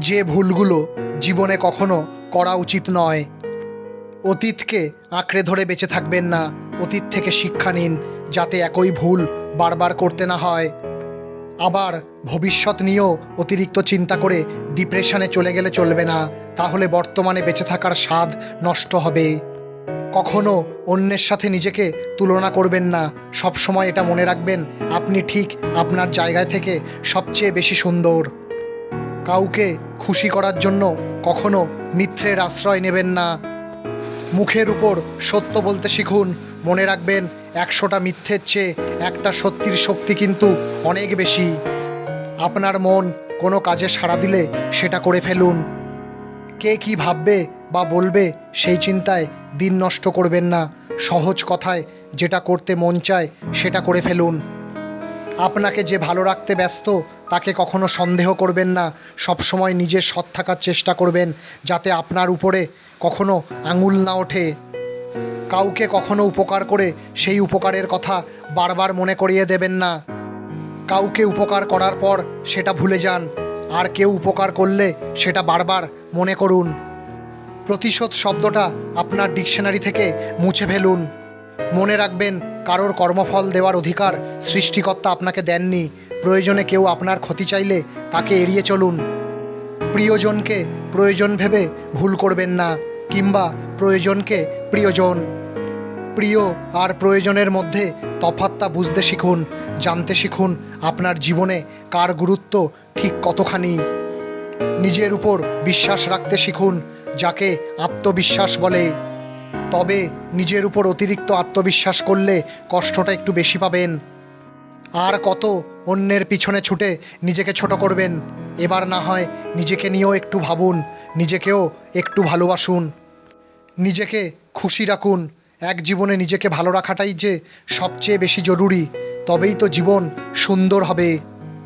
যে ভুলগুলো জীবনে কখনো করা উচিত নয়। অতীতকে আঁকড়ে ধরে বেঁচে থাকবেন না। অতীত থেকে শিক্ষা নিন, যাতে একই ভুল বারবার করতে না হয়। আবার ভবিষ্যৎ নিয়েও অতিরিক্ত চিন্তা করে ডিপ্রেশনে চলে গেলে চলবে না। তাহলে বর্তমানে বেঁচে থাকার স্বাদ নষ্ট হবে। কখনো অন্যের সাথে নিজেকে তুলনা করবেন না। সবসময় এটা মনে রাখবেন, আপনি ঠিক আপনার জায়গায় থেকে সবচেয়ে বেশি সুন্দর। কাউকে খুশি করার জন্য কখনো মিথ্যের আশ্রয় নেবেন না। মুখের উপর সত্য বলতে শিখুন, মনে রাখবেন একশোটা মিথ্যের চেয়ে একটা সত্যির শক্তি কিন্তু অনেক বেশি। আপনার মন কোনো কাজে সাড়া দিলে সেটা করে ফেলুন। কে কি ভাববে বা বলবে সেই চিন্তায় দিন নষ্ট করবেন না। সহজ কথায় যেটা করতে মন চায় সেটা করে ফেলুন। আপনাকে যে ভালো রাখতে ব্যস্ত, তাকে কখনো সন্দেহ করবেন না। সবসময় নিজের সৎ থাকার চেষ্টা করবেন, যাতে আপনার উপরে কখনো আঙুল না ওঠে। কাউকে কখনো উপকার করে সেই উপকারের কথা বারবার মনে করিয়ে দেবেন না। কাউকে উপকার করার পর সেটা ভুলে যান, আর কেউ উপকার করলে সেটা বারবার মনে করুন। প্রতিশোধ শব্দটা আপনার ডিকশনারি থেকে মুছে ফেলুন। মনে রাখবেন, কারোর কর্মফল দেওয়ার অধিকার সৃষ্টিকর্তা আপনাকে দেননি। প্রয়োজনে কেউ আপনার ক্ষতি চাইলে তাকে এড়িয়ে চলুন। প্রিয়জনকে প্রয়োজন ভেবে ভুল করবেন না, কিংবা প্রয়োজনকে প্রিয়জন। প্রিয় আর প্রয়োজনের মধ্যে তফাৎটা বুঝতে শিখুন, জানতে শিখুন আপনার জীবনে কার গুরুত্ব ঠিক কতখানি। নিজের উপর বিশ্বাস রাখতে শিখুন, যাকে আত্মবিশ্বাস বলে। তবে নিজের উপর অতিরিক্ত আত্মবিশ্বাস করলে কষ্টটা একটু বেশি পাবেন। আর কত অন্যের পিছনে ছুটে নিজেকে ছোট করবেন, এবার না হয় নিজেকে নিয়েও একটু ভাবুন, নিজেকেও একটু ভালোবাসুন। নিজেকে খুশি রাখুন, এক জীবনে নিজেকে ভালো রাখাটাই যে সবচেয়ে বেশি জরুরি, তবেই তো জীবন সুন্দর হবে।